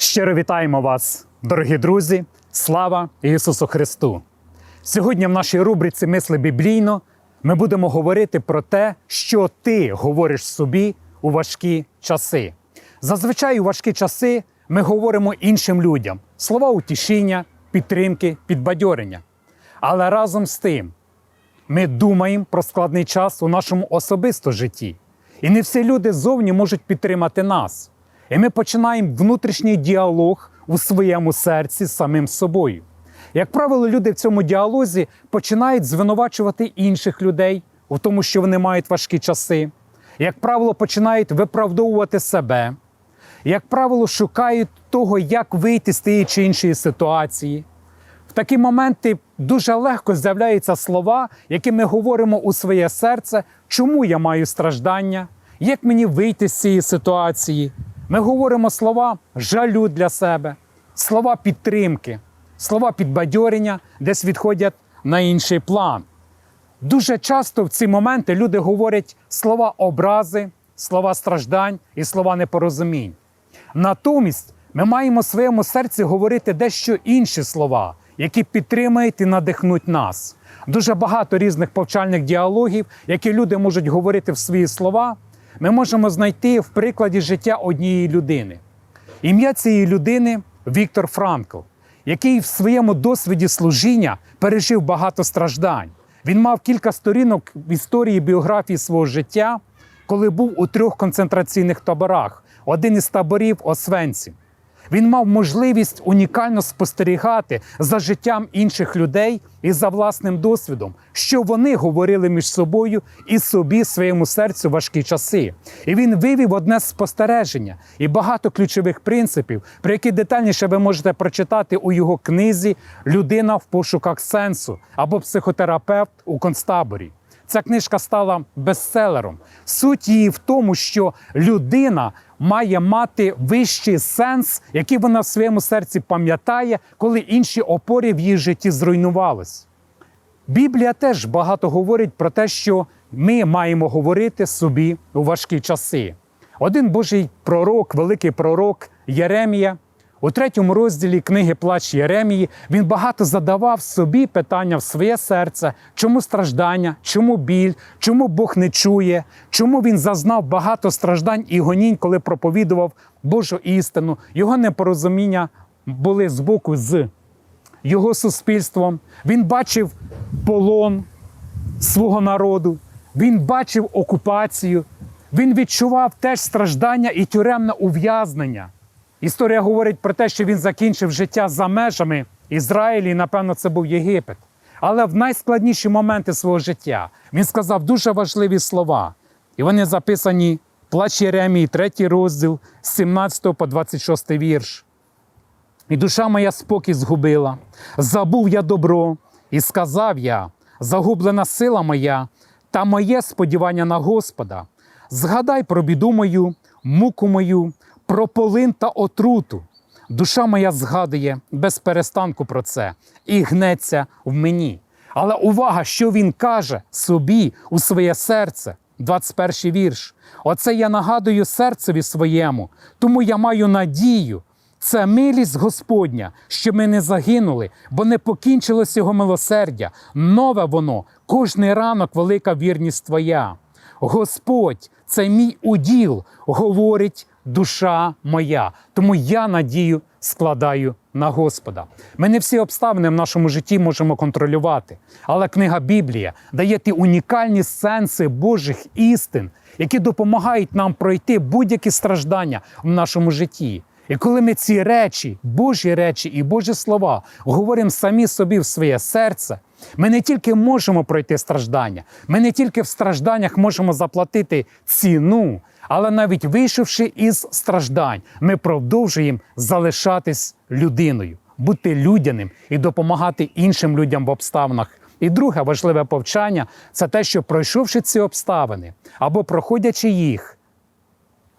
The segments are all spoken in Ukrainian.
Щиро вітаємо вас, дорогі друзі! Слава Ісусу Христу! Сьогодні в нашій рубриці Мисли біблійно ми будемо говорити про те, що ти говориш собі у важкі часи. Зазвичай у важкі часи ми говоримо іншим людям слова утішіння, підтримки, підбадьорення. Але разом з тим ми думаємо про складний час у нашому особисто житті. І не всі люди ззовні можуть підтримати нас. І ми починаємо внутрішній діалог у своєму серці з самим собою. Як правило, люди в цьому діалозі починають звинувачувати інших людей у тому, що вони мають важкі часи. Як правило, починають виправдовувати себе. Як правило, шукають того, як вийти з тієї чи іншої ситуації. В такі моменти дуже легко з'являються слова, які ми говоримо у своє серце, чому я маю страждання, як мені вийти з цієї ситуації. Ми говоримо слова жалю для себе, слова підтримки, слова підбадьорення, десь відходять на інший план. Дуже часто в ці моменти люди говорять слова образи, слова страждань і слова непорозумінь. Натомість ми маємо в своєму серці говорити дещо інші слова, які підтримують і надихнуть нас. Дуже багато різних повчальних діалогів, які люди можуть говорити в свої слова, ми можемо знайти в прикладі життя однієї людини. Ім'я цієї людини Віктор Франкл, який в своєму досвіді служіння пережив багато страждань. Він мав кілька сторінок в історії біографії свого життя, коли був у трьох концентраційних таборах. Один із таборів Освенцім. Він мав можливість унікально спостерігати за життям інших людей і за власним досвідом, що вони говорили між собою і собі своєму серцю важкі часи. І він вивів одне спостереження і багато ключових принципів, про які детальніше ви можете прочитати у його книзі Людина в пошуках сенсу або психотерапевт у концтаборі. Ця книжка стала бестселером. Суть її в тому, що людина має мати вищий сенс, який вона в своєму серці пам'ятає, коли інші опори в її житті зруйнувались. Біблія теж багато говорить про те, що ми маємо говорити собі у важкі часи. Один Божий пророк, великий пророк Єремія, у третьому розділі книги Плач Єремії він багато задавав собі питання в своє серце, чому страждання, чому біль, чому Бог не чує, чому він зазнав багато страждань і гонінь, коли проповідував Божу істину. Його непорозуміння були з боку з його суспільством. Він бачив полон свого народу, він бачив окупацію, він відчував теж страждання і тюремне ув'язнення. Історія говорить про те, що він закінчив життя за межами Ізраїлі, і, напевно, це був Єгипет. Але в найскладніші моменти свого життя він сказав дуже важливі слова. І вони записані плач Єремії, 3 розділ з 17 по 26 вірш. І душа моя спокій згубила, забув я добро, і сказав я: загублена сила моя та моє сподівання на Господа. Згадай про біду мою, муку мою, про полин та отруту. Душа моя згадує без перестанку про це і гнеться в мені. Але увага, що він каже собі у своє серце, 21 вірш. Оце я нагадую серцеві своєму, тому я маю надію. Це милість Господня, що ми не загинули, бо не покінчилось його милосердя. Нове воно, кожний ранок велика вірність Твоя. Господь, це мій уділ, говорить душа моя. Тому я надію складаю на Господа. Ми не всі обставини в нашому житті можемо контролювати, але книга Біблія дає ті унікальні сенси Божих істин, які допомагають нам пройти будь-які страждання в нашому житті. І коли ми ці речі, Божі речі і Божі слова говоримо самі собі в своє серце, ми не тільки можемо пройти страждання, ми не тільки в стражданнях можемо заплатити ціну, але навіть вийшовши із страждань, ми продовжуємо залишатись людиною, бути людяним і допомагати іншим людям в обставинах. І друге важливе повчання це те, що пройшовши ці обставини або проходячи їх,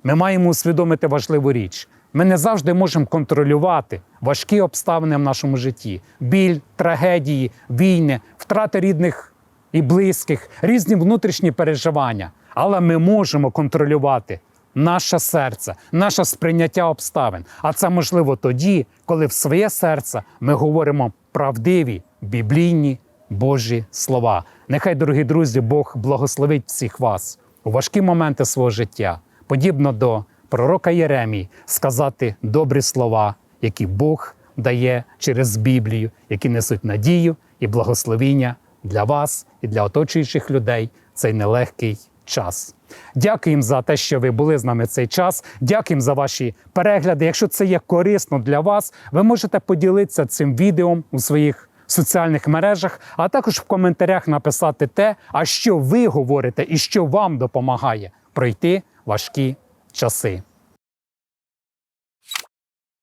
ми маємо усвідомити важливу річ. Ми не завжди можемо контролювати важкі обставини в нашому житті: біль, трагедії, війни, втрати рідних і близьких, різні внутрішні переживання. Але ми можемо контролювати наше серце, наше сприйняття обставин. А це можливо тоді, коли в своє серце ми говоримо правдиві біблійні Божі слова. Нехай, дорогі друзі, Бог благословить всіх вас у важкі моменти свого життя, подібно до пророка Єремії, сказати добрі слова, які Бог дає через Біблію, які несуть надію і благословіння для вас і для оточуючих людей цей нелегкий час. Дякуємо за те, що ви були з нами цей час. Дякуємо за ваші перегляди. Якщо це є корисно для вас, ви можете поділитися цим відео у своїх соціальних мережах, а також в коментарях написати те, а що ви говорите і що вам допомагає пройти важкі часи.